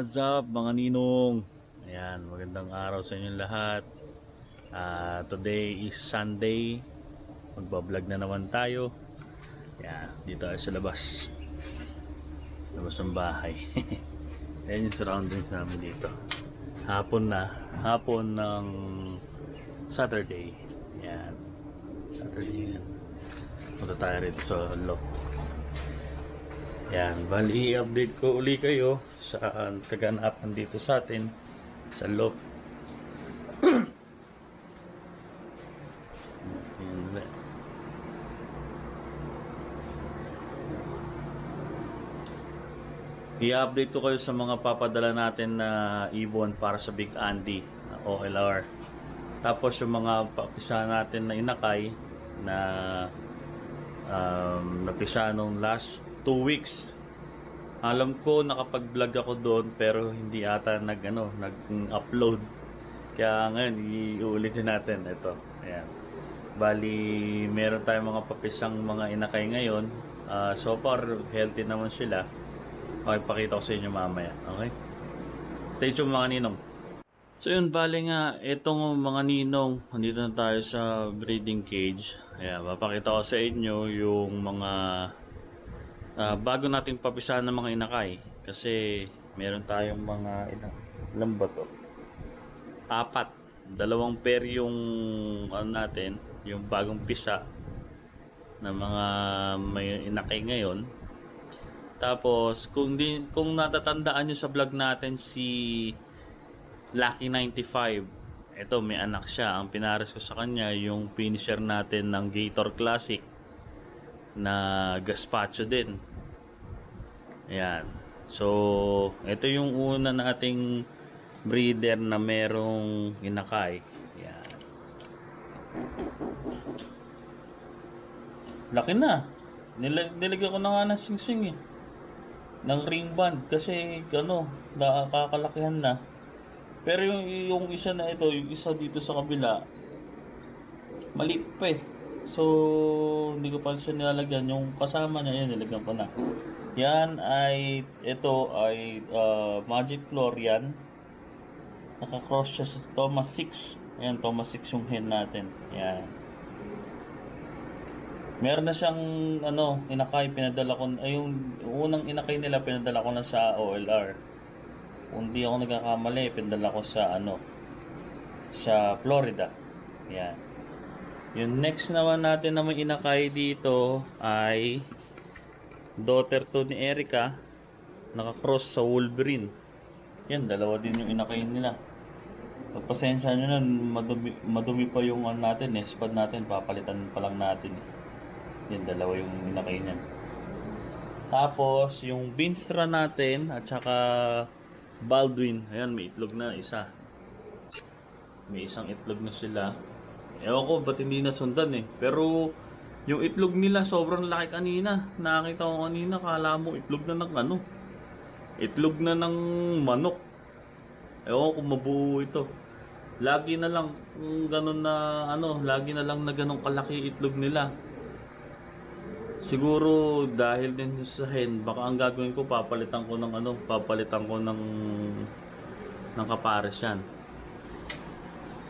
what's up mga ninong? Ayan, magandang araw sa inyong lahat. Ah, today is Sunday. Magbablog na naman tayo. Ayan, dito tayo sa labas. Labas ng bahay. Ayan yung surroundings namin dito. Hapon na. Hapon ng Saturday. Ayan. Saturday yan. Punta tayo rito sa loft. Yan, bali i-update ko uli kayo sa uh, kaganapan dito sa atin sa wala. I-update ko kayo sa mga papadala natin na ibon para sa Big Andy na OLR. Tapos yung mga papisa natin na inakay na um, napisa nung last 2 weeks. Alam ko nakapag-vlog ako doon pero hindi ata nag ano, nag-upload. Kaya ngayon iuulitin natin ito. Ayan. Bali, meron tayong mga papisang mga inakay ngayon. Ah, so far healthy naman sila. Okay, pakita ko sa inyo mamaya. Okay? Stay tuned mga ninong. So yun, bali nga, itong mga ninong, nandito na tayo sa breeding cage. Ayan, papakita ko sa inyo yung mga ah, bago natin papisahan ng mga inakay. Kasi meron tayong mga ilang, ilan ba to? Apat. Dalawang pair yung ano natin, yung bagong pisa na mga may inakay ngayon. Tapos, kung di, kung natatandaan nyo sa vlog natin si Lucky 95, ito may anak siya. Ang pinares ko sa kanya yung finisher natin ng Gator Classic na gazpacho din. Ayan. So, ito yung una nating breeder na merong inakay. Ayan. Laki na. Nilag nilagyan ko na nga ng singsing eh. Ng ring band kasi ano, nakakalakihan na. Pero yung, yung isa na ito, yung isa dito sa kabila, maliit pa eh. So, hindi ko pa siya nilalagyan. Yung kasama niya, yan, nilagyan ko na. Yan ay, ito ay uh, Magic Florian. Nakakross siya sa Thomas 6. Ayan, Thomas 6 yung hen natin. Yan. Meron na siyang ano, inakay, pinadala ko, ay yung unang inakay nila, pinadala ko na sa OLR. Kung di ako nagkakamali, pinadala ko sa ano, sa Florida. Yan. Yung next naman natin na may inakay dito ay daughter to ni Erica nakakross sa Wolverine. Yan, dalawa din yung inakay nila. Pagpasensya nyo na, madumi, madumi pa yung ano natin eh, spad natin, papalitan pa lang natin. Yan, dalawa yung inakay niyan. Tapos, yung Binstra natin at saka Baldwin, ayan, may itlog na isa. May isang itlog na sila. Ewan ko, ba't hindi nasundan eh. Pero, yung itlog nila sobrang laki kanina. Nakakita ko kanina, kala mo itlog na ng ano. Itlog na ng manok. Ewan ko mabuo ito. Lagi na lang kung ganun na ano, lagi na lang na ganun kalaki itlog nila. Siguro dahil din sa hen, baka ang gagawin ko papalitan ko ng ano, papalitan ko ng ng kapares yan.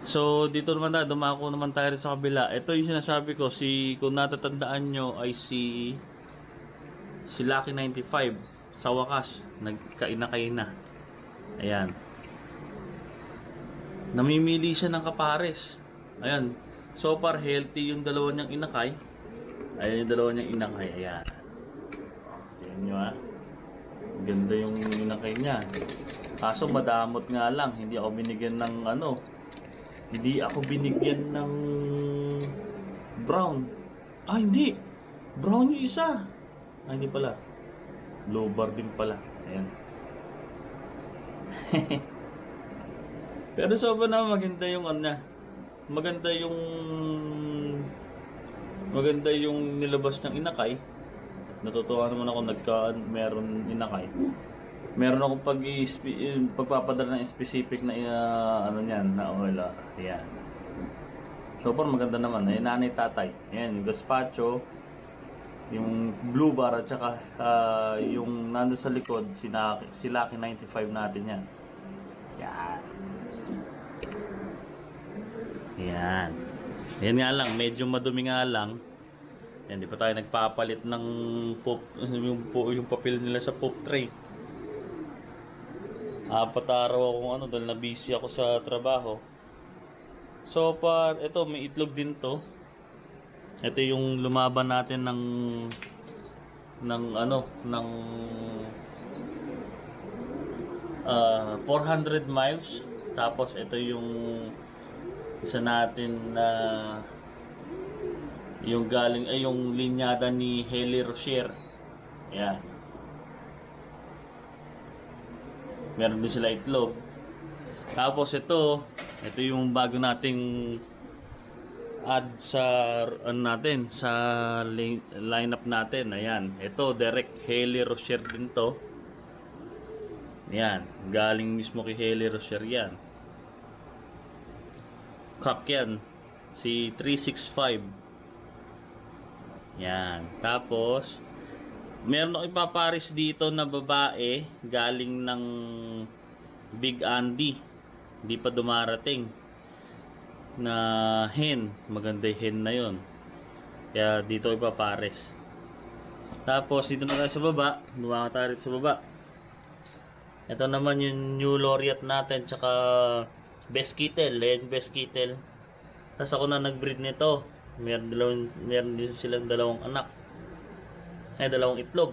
So, dito naman na, dumako naman tayo sa kabila. Ito yung sinasabi ko, si, kung natatandaan nyo, ay si, si Lucky 95. Sa wakas, nagkaina-kain na. Ayan. Namimili siya ng kapares. Ayan. So far, healthy yung dalawa niyang inakay. Ayan yung dalawa niyang inakay. Ayan. Ayan nyo ah. Ganda yung inakay niya. Kaso madamot nga lang. Hindi ako binigyan ng ano, hindi ako binigyan ng brown. Ah, hindi. Brown yung isa. Ah, hindi pala. Low bar din pala. Ayan. Pero sobrang na maganda yung ano. Maganda yung maganda yung nilabas ng inakay. Natutuwa naman ako nagka meron inakay. Meron akong pag pagpapadala ng specific na uh, ano niyan na oil. Ayan. So far maganda naman. Ay nanay tatay. Ayan, gazpacho. Yung blue bar at saka ah, yung nando sa likod, si, Naki, si Lucky 95 natin yan. Yan. Yan. Yan nga lang, medyo madumi nga lang. Yan, di pa tayo nagpapalit ng pop, yung, yung papel nila sa pop tray. Apat araw akong ano, dahil na busy ako sa trabaho. So far, ito, may itlog din to. Ito yung lumaban natin ng ng ano, ng ah, 400 miles. Tapos ito yung isa natin na yung galing ay yung linyada ni Haley Rocher. Yan. Meron din sila itlog. Tapos ito, ito yung bago nating add sa ano natin sa lin- lineup natin. Ayan. Ito direct Haley Rocher din to. Yan, galing mismo kay Haley Rocher yan. Kak yan. Si 365. Yan. Tapos, meron ako ipaparis dito na babae galing ng Big Andy. Hindi pa dumarating. Na hen. Maganda yung hen na yon. Kaya dito ipapares. Tapos, dito na tayo sa baba. Dumaka tayo sa baba. Ito naman yung new laureate natin, tsaka best kittel, ayan best kittel. Tapos ako na nag-breed nito. Meron, dalawang, meron din silang dalawang anak. Ay, dalawang itlog.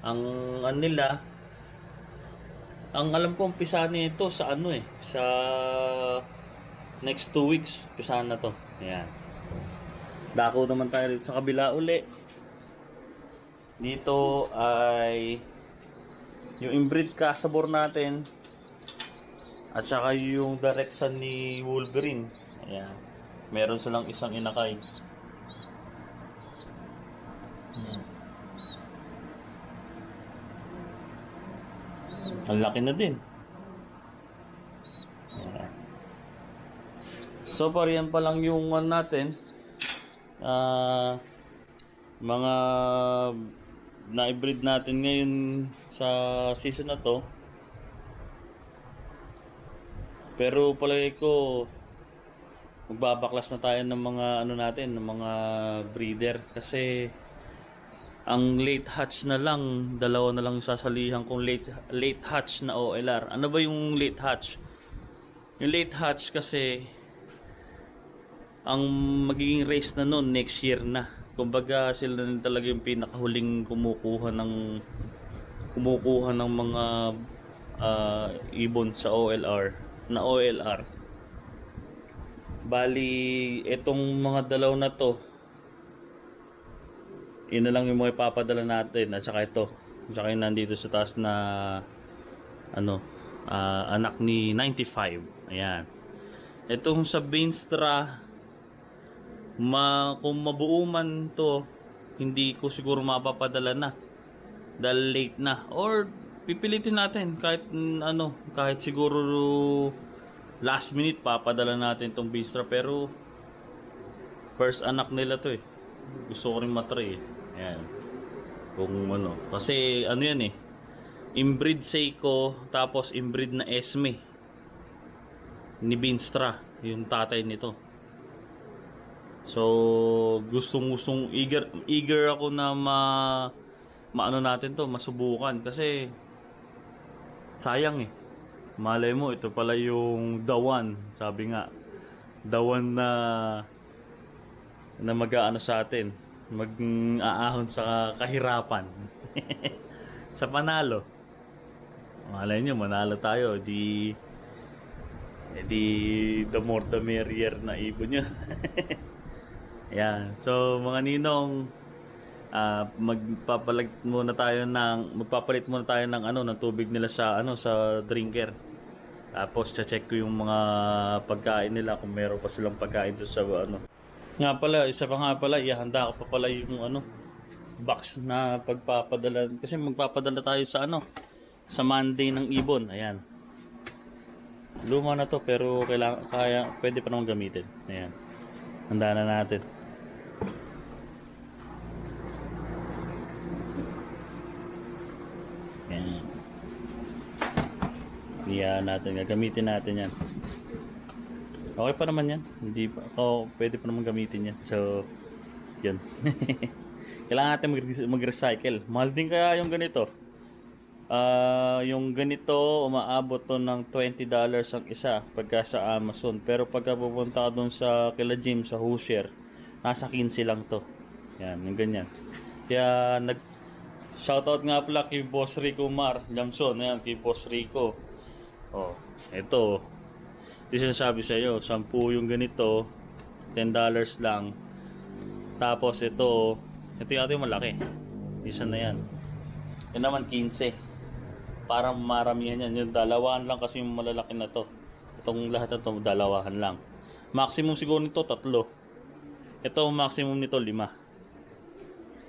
Ang ano nila, ang alam ko umpisa nito sa ano eh, sa next two weeks, umpisa na to. Ayan. Dako naman tayo rin sa kabila uli. Dito ay yung inbreed kasabor natin at saka yung direction ni Wolverine. Ayan. Meron silang isang inakay. Ang laki na din. So far pa lang yung one natin. Ah mga na-breed natin ngayon sa season na to. Pero palagi ko magbabaklas na tayo ng mga ano natin, ng mga breeder kasi ang late hatch na lang, dalawa na lang yung sasalihan kong late late hatch na OLR. Ano ba yung late hatch? Yung late hatch kasi ang magiging race na noon next year na. Kumbaga sila na talaga yung pinakahuling kumukuha ng kumukuha ng mga ah, ibon sa OLR na OLR. Bali, itong mga dalaw na to, yun na lang yung mga ipapadala natin at saka ito. Saka yung nandito sa taas na ano, ah, anak ni 95. Ayan. Itong sa Beanstra, ma kung mabuo man to, hindi ko siguro mapapadala na. Dahil late na. Or pipilitin natin kahit ano, kahit siguro last minute papadala natin tong Beanstra pero first anak nila to eh. Gusto ko rin matry eh. Ayan. Kung ano. Kasi ano yan eh. Inbreed Seiko tapos inbreed na Esme. Ni Beanstra. Yung tatay nito. So, gustong gustong eager eager ako na ma maano natin to, masubukan kasi sayang eh. Malay mo ito pala yung one, sabi nga. One na na mag-aano sa atin, mag-aahon sa kahirapan. sa panalo. Malay nyo, manalo tayo. Di, eh, di the more the merrier na ibon nyo. Yan. So, mga ninong, ah magpapalit muna tayo ng magpapalit muna tayo ng ano ng tubig nila sa ano sa drinker. Tapos check ko yung mga pagkain nila kung meron pa silang pagkain doon sa ano. Nga pala, isa pa nga pala, ihanda ko pa pala yung ano, box na pagpapadala. Kasi magpapadala tayo sa ano, sa Monday ng ibon. Ayan. Luma na to pero kailangan, kaya, pwede pa naman gamitin. Ayan. Handa na natin. Ayan. Iyan natin. Gagamitin natin yan. Okay pa naman yan. Hindi pa, oh, pwede pa naman gamitin yan. So, yun. Kailangan natin mag- mag-recycle. Mahal din kaya yung ganito. Ah, yung ganito, umaabot to ng $20 ang isa pagka sa Amazon. Pero pagka pupunta ka dun sa kila Jim, sa Hoosier, nasa 15 lang to. Yan, yung ganyan. Kaya nag shoutout nga pala kay Boss Rico Mar, Jamson, yan, kay Boss Rico. Oh, ito. Di sinasabi sa iyo, 10 yung ganito, $10 lang. Tapos ito, ito yung malaki. Isa na yan. Yan naman 15. Parang maramihan yan. Yung dalawahan lang kasi yung malalaki na to. Itong lahat na to, dalawahan lang. Maximum siguro nito, tatlo. Ito, maximum nito, lima.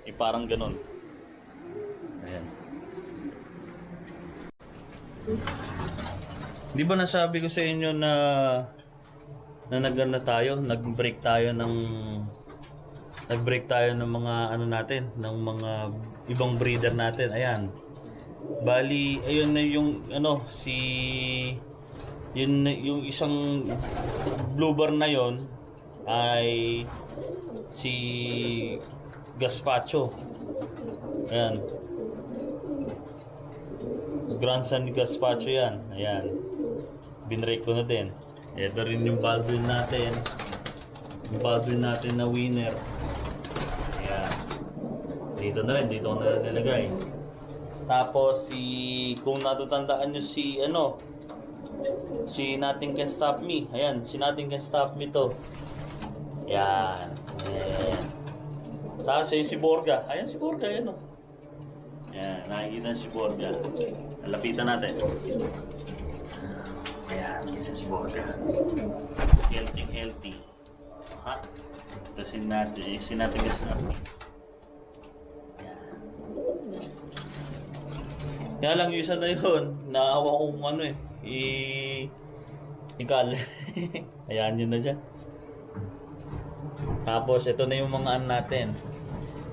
Eh, parang ganun. Ayan. Di ba nasabi ko sa inyo na na nagana tayo, nag-break tayo ng nag-break tayo ng mga ano natin, ng mga ibang breeder natin. Ayan. Bali, ayun na yung ano si yun na- yung isang blue bar na yon ay si Gaspacho. Ayan. Grandson ni Gaspacho yan. Ayan. Binrake ko na din. Ito rin yung Baldwin natin. Yung Baldwin natin na winner. Ayan. Dito na rin. Dito ko na nilagay. Tapos si... Kung natatandaan nyo si ano... Si Nothing Can Stop Me. Ayan. Si Nothing Can Stop Me to. Ayan. Ayan. Tapos yung si Borga. Ayan si Borga. Ayan o. Ayan. Nakikita si Borga. Lapitan natin. Ayan. Ayan si Borga. Healthy, healthy. Ha? Tapos si natin. Eh, si natin kasi natin. Kaya lang yung isa na yun, naawa kong ano eh, i... Ikal. Ayan yun na dyan. Tapos ito na yung mga ano natin.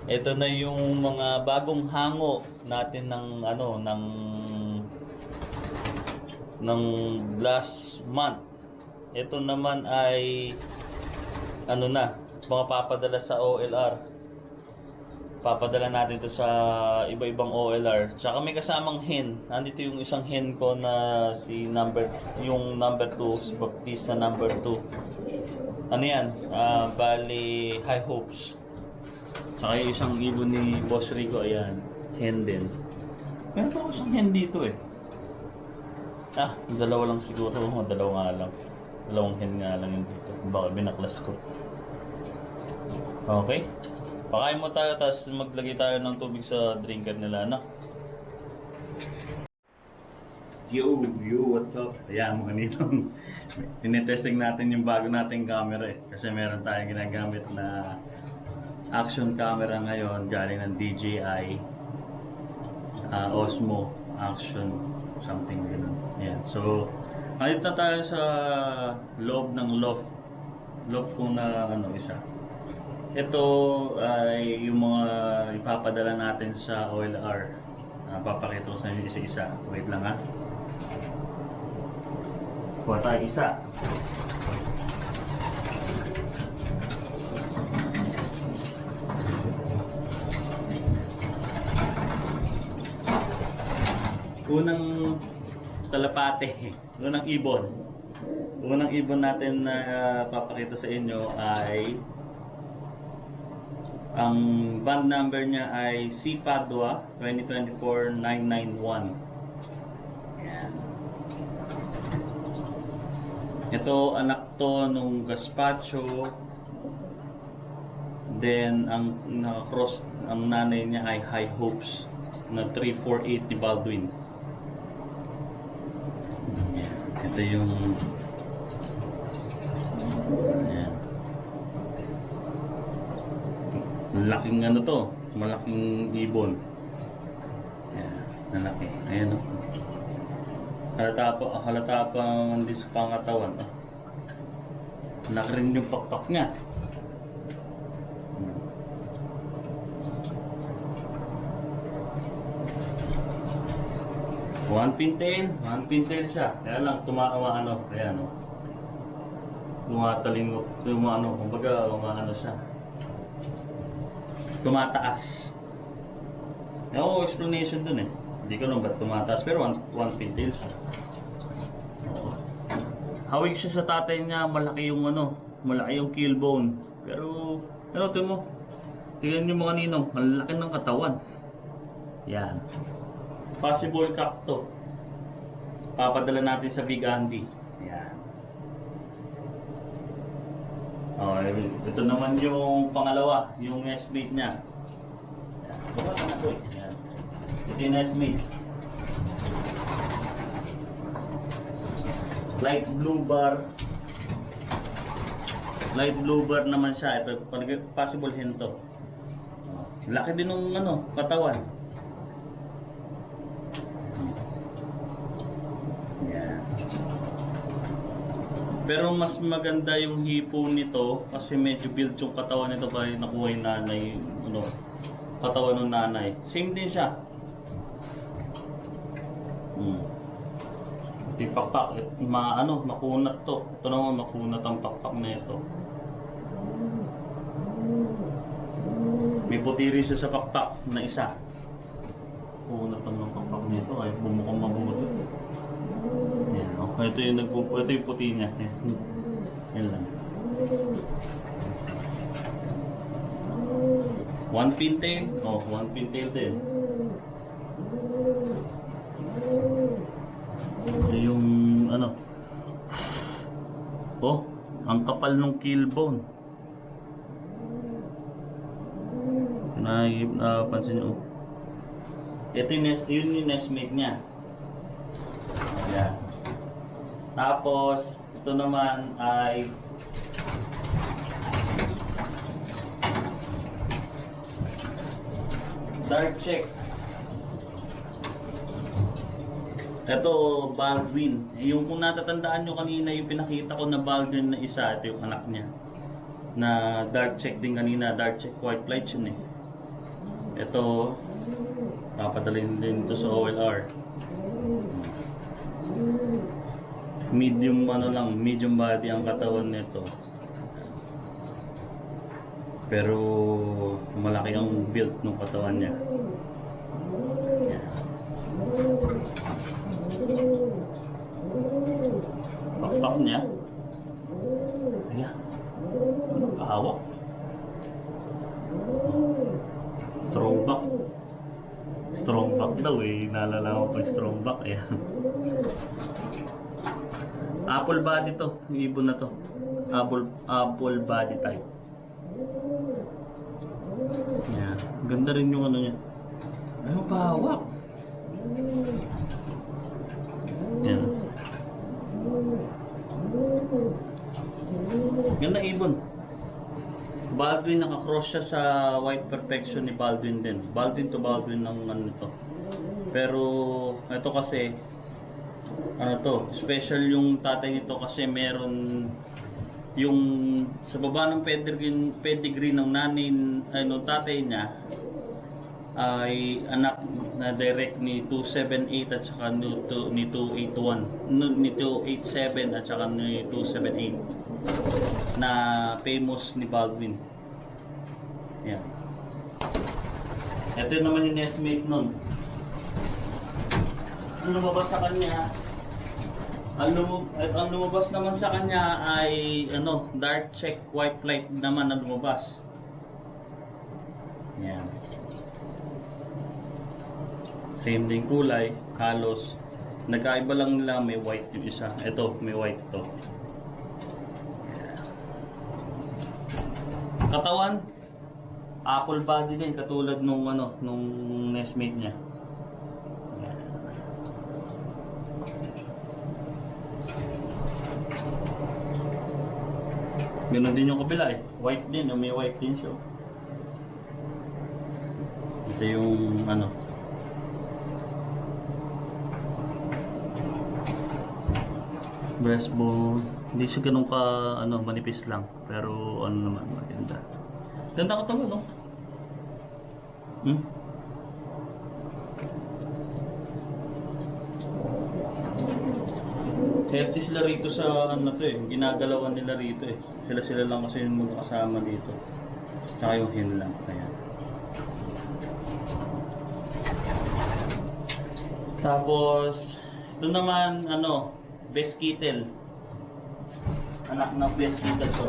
Ito na yung mga bagong hango natin ng ano ng ng last month. Ito naman ay ano na, mga papadala sa OLR. Papadala natin to sa iba-ibang OLR. Tsaka may kasamang hen. Nandito yung isang hen ko na si number yung number 2, si Baptista number 2 ano yan, ah, bali High Hopes. Saka yung isang ibon ni Boss Rico, ayan, hen din. Meron pa ako isang hen dito eh. Ah, dalawa lang siguro, oh, dalawa nga lang. Dalawang hen nga lang yung dito. Baka binaklas ko. Okay. Pakain mo tayo, tapos maglagay tayo ng tubig sa drinker nila, no? Yo, yo, what's up? Ayan, mga nitong tinetesting natin yung bago nating camera eh. Kasi meron tayong ginagamit na action camera ngayon galing ng DJI ah, Osmo Action something ganun. Ayan. So, nandito na tayo sa loob ng loft. Loft ko na ano isa. Ito ay yung mga ipapadala natin sa OLR. Uh, papakita ko sa inyo isa-isa. Wait lang ha. Kuha tayo isa. Unang talapate, unang ibon. Unang ibon natin na papakita sa inyo ay ang band number niya ay C Padua 2024-991. Yan. Ito anak to nung Gaspacho. Then ang naka-cross ang nanay niya ay High Hopes na 348 ni Baldwin. Yan. Ito yung Ayan. Malaking ano to, malaking ibon. Ayan, malaki. Ayan o. Halata pa, halata pa hindi sa pangatawan. Oh. Malaki rin yung pakpak niya. One pintail, one pintail siya. Kaya lang, tumawa ano, kaya ano. Tumataling, tumano, kumbaga, umaano siya. Tumataas. Ko explanation dun eh. Hindi ko alam ba't tumataas, pero one, one pintail siya. Hawig siya sa tatay niya, malaki yung ano, malaki yung keel bone. Pero, ano, tingnan mo, tingnan niyo mga ninong, malaki ng katawan. Yan. Possible cup to. Papadala natin sa Big Andy. Yan. Okay, ito naman yung pangalawa, yung nestmate niya. Yan. Baba ka na to eh. Yan. Ito yung nestmate. Light blue bar. Light blue bar naman siya. Ito, possible hinto. Laki din ng ano, katawan. Yan. Pero mas maganda yung hipo nito kasi medyo build yung katawan nito pa nakuha yung nanay, ano, katawan ng nanay. Same din siya. Hmm. Di pakpak, eh, ma, ano, makunat to. Ito naman makunat ang pakpak na ito. May puti rin siya sa pakpak na isa. Kunat ang ng pakpak nito ay bumukang mabuti. Oh. Ito yung nagpupo, ito yung puti niya. Yan. Yan lang. One pintail? Oh, one pintail din. Ito yung ano. Oh, ang kapal ng keel bone. Na, napansin nyo. oh. Ito yung, nest, yun yung nestmate niya. Ayan. Tapos, ito naman ay dark check. Ito, Baldwin. Eh, Yung kung natatandaan nyo kanina, yung pinakita ko na Baldwin na isa, ito yung anak niya. Na dark check din kanina, dark check white light yun eh. Ito, papadalhin din to sa OLR. Medium ano lang, medium body ang katawan nito. Pero malaki ang build ng katawan niya. Yan. Pakpak niya. Ayan. Kahawak. Strong back. Strong back daw eh. Naalala ko pa strong back. Ayan. Apple body to. Yung ibon na to. Apple, apple body type. Yan. Ganda rin yung ano niya. Ano pahawak? Yan. Ganda ibon. Baldwin nakakross siya sa white perfection ni Baldwin din. Baldwin to Baldwin ng ano nito. Pero ito kasi ano to, special yung tatay nito kasi meron yung sa baba ng pedigree, pedigree ng nanay ano tatay niya ay anak na direct ni 278 at saka ni, two- ni 281 no, ni 287 at saka ni 278 na famous ni Baldwin. Yan. Ito naman yung nestmate nun. Lumabas sa kanya ang, lumab- ang lumabas naman sa kanya ay ano dark check white light naman ang lumabas yan Same din kulay, halos. Nagkaiba lang nila may white yung isa. Ito, may white to. Katawan, apple body din katulad nung ano, nung nestmate niya. Yan. Ganun din yung kabila eh. White din, may white din siya. Ito yung ano, breastbone. Hindi siya ganun ka ano, manipis lang. Pero ano naman, maganda. Ganda ka tawag, no? Hmm? Healthy sila rito sa ano to eh, ginagalawan nila rito eh. Sila-sila lang kasi yung magkakasama dito. Tsaka yung hen lang. Ayan. Tapos, ito naman, ano, best kittle. Anak ng best kittle to.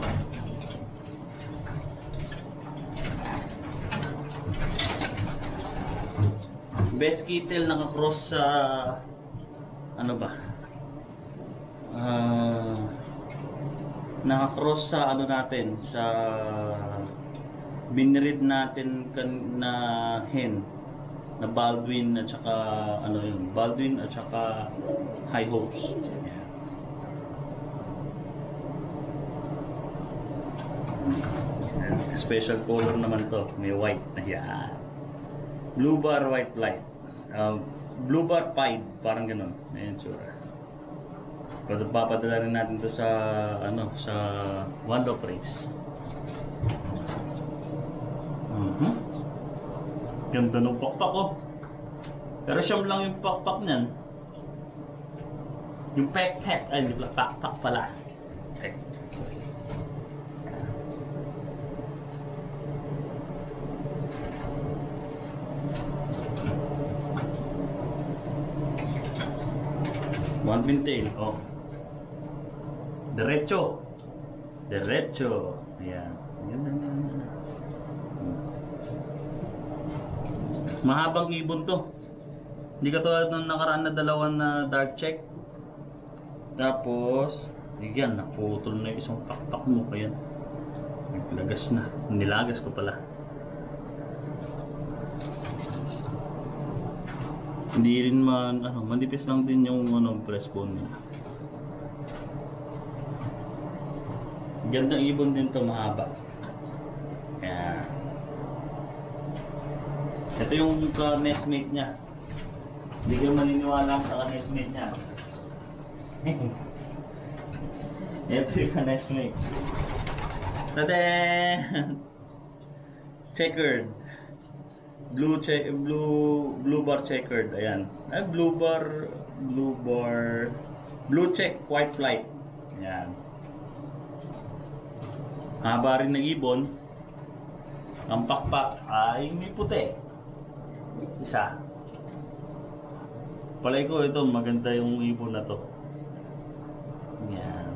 Best kittle naka-cross sa ano ba? Ah, naka-cross sa ano natin sa binrid natin kan na hen na Baldwin at saka ano yun Baldwin at saka High Hopes. Ayan. special color naman to. May white na yan. Blue bar white light. Uh, blue bar pied parang ganun. Ayan tsura pero papadala rin natin to sa ano sa Wand of Praise. Mm-hmm. Ganda ng pakpak oh. Pero siyam lang yung pakpak niyan. Yung pekpek, ay di ba pakpak pala. Okay. 128. Oh. Diretso. Diretso. Ayan. Ayan, ayan, ayan. Mahabang ibon to. Hindi katulad nung nakaraan na dalawa na dark check. Tapos, ayan, naputol na yung isang taktak mo. Ayan. Naglagas na. Nilagas ko pala. Hindi rin man, ano, manipis lang din yung ano, press bone niya. Gandang ibon din to, mahaba. Kaya, ito yung ka-nestmate niya. Hindi ka maniniwala sa ka-nestmate niya. ito yung ka-nestmate. Tadaan! Checkered. Blue check blue blue bar checkered. Ayan. Ay blue bar blue bar blue check white flight. Ayan. Haba rin ng ibon. Ang pakpak ay may puti. Isa. Palay ko ito, maganda yung ibon na to. Yan.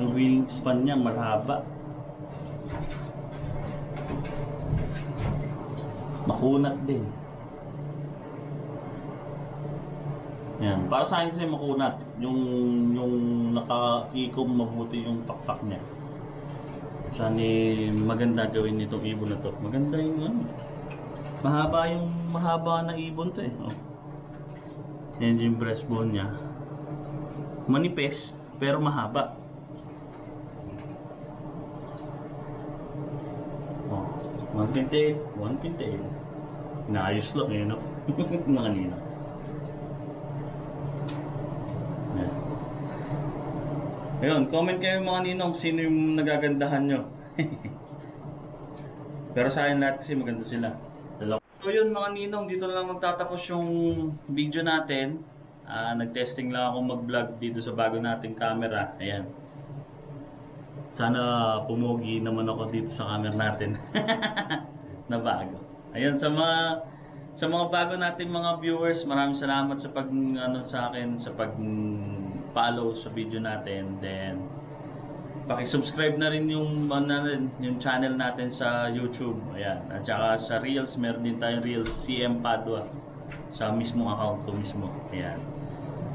Yung wingspan niya mahaba. Makunat din. Yan. Para sa akin kasi makunat. Yung, yung nakaikom mabuti yung pakpak niya. Sana maganda gawin nitong ibon na to. Maganda yung ano. Mahaba yung mahaba na ibon to eh. Oh. Yan yung breastbone niya. Manipis, pero mahaba. 158, 158. Naayos lang eh, no? Mga nina. Ayan. Ayun, comment kayo mga ninong sino yung nagagandahan nyo. Pero sa akin lahat kasi maganda sila. So yun mga ninong, dito lang magtatapos yung video natin. Uh, nag-testing lang ako mag-vlog dito sa bago nating camera. Ayan. Sana pumugi naman ako dito sa camera natin. na bago. Ayun sa mga sa mga bago nating mga viewers, maraming salamat sa pag ano sa akin sa pag follow sa video natin. Then paki-subscribe na rin yung ano yung channel natin sa YouTube. Ayan. At saka sa Reels, meron din tayong Reels CM Padua sa mismong account ko mismo. Ayan.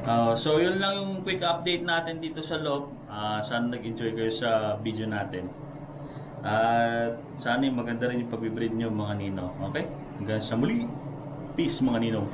Uh, so yun lang yung quick update natin dito sa loob. Ah, sana nag-enjoy kayo sa video natin. At sana yung maganda rin yung pag-breed nyo mga nino. Okay? Hanggang sa muli. Peace mga ninong.